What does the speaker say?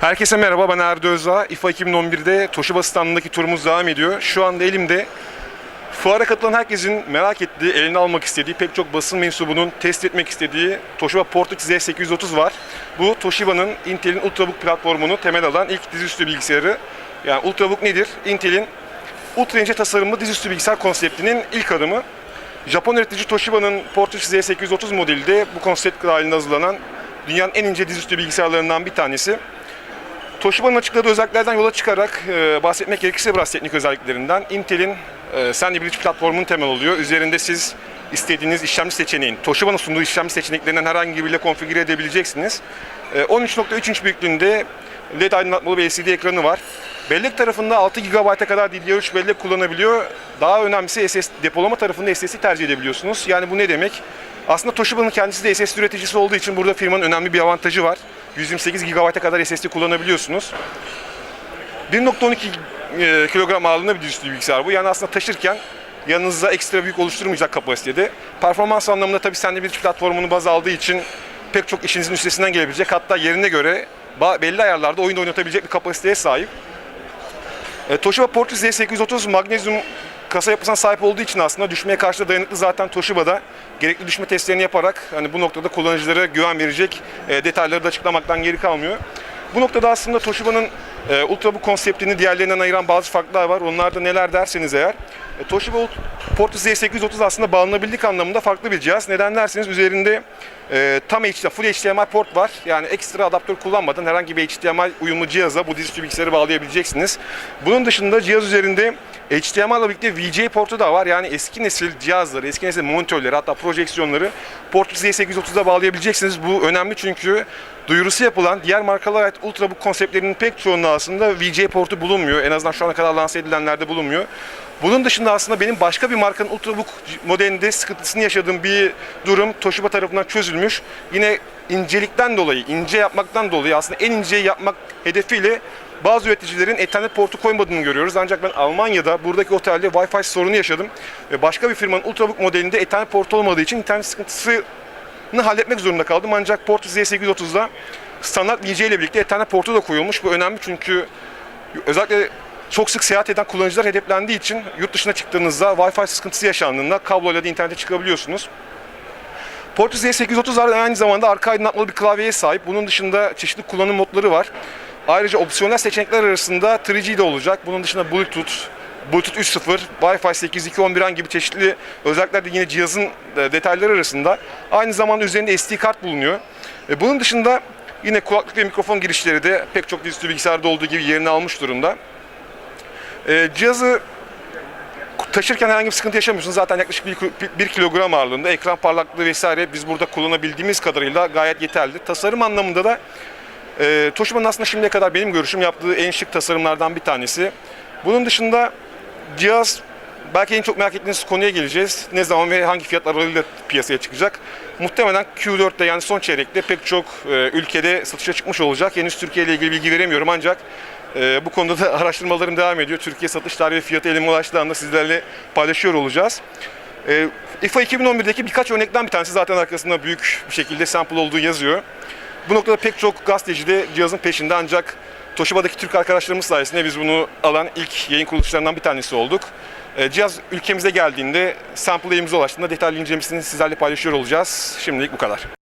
Herkese merhaba ben Erdi Özdağ. İFA 2011'de Toshiba standındaki turumuz devam ediyor. Şu anda elimde fuara katılan herkesin merak ettiği, eline almak istediği, pek çok basın mensubunun test etmek istediği Toshiba Portix Z830 var. Bu Toshiba'nın Intel'in Ultrabook platformunu temel alan ilk dizüstü bilgisayarı. Yani Ultrabook nedir? Intel'in ultra ince tasarımlı dizüstü bilgisayar konseptinin ilk adımı. Japon üretici Toshiba'nın Portix Z830 modeli de bu konsept halinde hazırlanan dünyanın en ince dizüstü bilgisayarlarından bir tanesi. Toshiba'nın açıkladığı özelliklerden yola çıkarak e, bahsetmek gerekirse biraz teknik özelliklerinden Intel'in e, Sandy Bridge platformunun temel oluyor. Üzerinde siz istediğiniz işlemci seçeneğin, Toshiba'nın sunduğu işlemci seçeneklerinden herhangi biriyle konfigüre edebileceksiniz. E, 13.3 inç büyüklüğünde LED aydınlatmalı bir LCD ekranı var. Bellek tarafında 6 GB'a kadar DDR3 bellek kullanabiliyor. Daha önemlisi SS depolama tarafında SSD tercih edebiliyorsunuz. Yani bu ne demek? Aslında Toshiba'nın kendisi de SSD üreticisi olduğu için burada firmanın önemli bir avantajı var. 128 GB'a kadar SSD kullanabiliyorsunuz. 1.12 e, kilogram ağırlığında bir dizüstü bilgisayar bu. Yani aslında taşırken yanınızda ekstra büyük oluşturmayacak kapasitede. Performans anlamında tabii Sandy Bridge platformunu baz aldığı için pek çok işinizin üstesinden gelebilecek. Hatta yerine göre belli ayarlarda oyun oynatabilecek bir kapasiteye sahip. E, Toshiba Portis Z830 magnezyum kasa yapısına sahip olduğu için aslında düşmeye karşı da dayanıklı zaten Toshiba'da gerekli düşme testlerini yaparak hani bu noktada kullanıcılara güven verecek e, detayları da açıklamaktan geri kalmıyor. Bu noktada aslında Toshiba'nın e, Ultrabook konseptini diğerlerinden ayıran bazı farklar var. Onlar da neler derseniz eğer. E, Toshiba Portis Z830 aslında bağlanabilirlik anlamında farklı bir cihaz. Neden derseniz üzerinde e, tam HD, full HDMI port var. Yani ekstra adaptör kullanmadan herhangi bir HDMI uyumlu cihaza bu dizüstü bilgisayarı bağlayabileceksiniz. Bunun dışında cihaz üzerinde HDMI ile birlikte VGA portu da var. Yani eski nesil cihazları, eski nesil monitörleri hatta projeksiyonları Portus Z830'da bağlayabileceksiniz. Bu önemli çünkü duyurusu yapılan diğer markalara ait Ultrabook konseptlerinin pek çoğunda aslında VGA portu bulunmuyor. En azından şu ana kadar lanse edilenlerde bulunmuyor. Bunun dışında aslında benim başka bir markanın Ultrabook modelinde sıkıntısını yaşadığım bir durum Toshiba tarafından çözülmüş. Yine incelikten dolayı, ince yapmaktan dolayı aslında en inceyi yapmak hedefiyle bazı üreticilerin Ethernet portu koymadığını görüyoruz. Ancak ben Almanya'da buradaki otelde Wi-Fi sorunu yaşadım. Ve başka bir firmanın Ultrabook modelinde Ethernet portu olmadığı için internet sıkıntısını halletmek zorunda kaldım. Ancak Portus Z830'da standart VGA ile birlikte Ethernet portu da koyulmuş. Bu önemli çünkü özellikle çok sık seyahat eden kullanıcılar hedeflendiği için yurt dışına çıktığınızda Wi-Fi sıkıntısı yaşandığında kabloyla da internete çıkabiliyorsunuz. Portus Z830 aynı zamanda arka aydınlatmalı bir klavyeye sahip. Bunun dışında çeşitli kullanım modları var. Ayrıca opsiyonel seçenekler arasında 3G de olacak. Bunun dışında Bluetooth, Bluetooth 3.0, Wi-Fi 8.2.11 gibi çeşitli özellikler de yine cihazın e, detayları arasında. Aynı zamanda üzerinde SD kart bulunuyor. E, Bunun dışında yine kulaklık ve mikrofon girişleri de pek çok dizüstü bilgisayarda olduğu gibi yerini almış durumda. E, Cihazı taşırken herhangi bir sıkıntı yaşamıyorsunuz. Zaten yaklaşık 1 kilogram ağırlığında ekran parlaklığı vesaire biz burada kullanabildiğimiz kadarıyla gayet yeterli. Tasarım anlamında da e, Toshiba'nın aslında şimdiye kadar benim görüşüm yaptığı en şık tasarımlardan bir tanesi. Bunun dışında cihaz belki en çok merak ettiğiniz konuya geleceğiz. Ne zaman ve hangi fiyat aralığıyla piyasaya çıkacak? Muhtemelen Q4'te yani son çeyrekte pek çok e, ülkede satışa çıkmış olacak. Henüz Türkiye ile ilgili bilgi veremiyorum ancak e, bu konuda da araştırmalarım devam ediyor. Türkiye satış tarihi ve fiyatı elime ulaştığı anda sizlerle paylaşıyor olacağız. E, IFA 2011'deki birkaç örnekten bir tanesi zaten arkasında büyük bir şekilde sample olduğu yazıyor. Bu noktada pek çok gazeteci de cihazın peşinde ancak Toshiba'daki Türk arkadaşlarımız sayesinde biz bunu alan ilk yayın kuruluşlarından bir tanesi olduk. E, Cihaz ülkemize geldiğinde sample elimize ulaştığında detaylı incelemesini sizlerle paylaşıyor olacağız. Şimdilik bu kadar.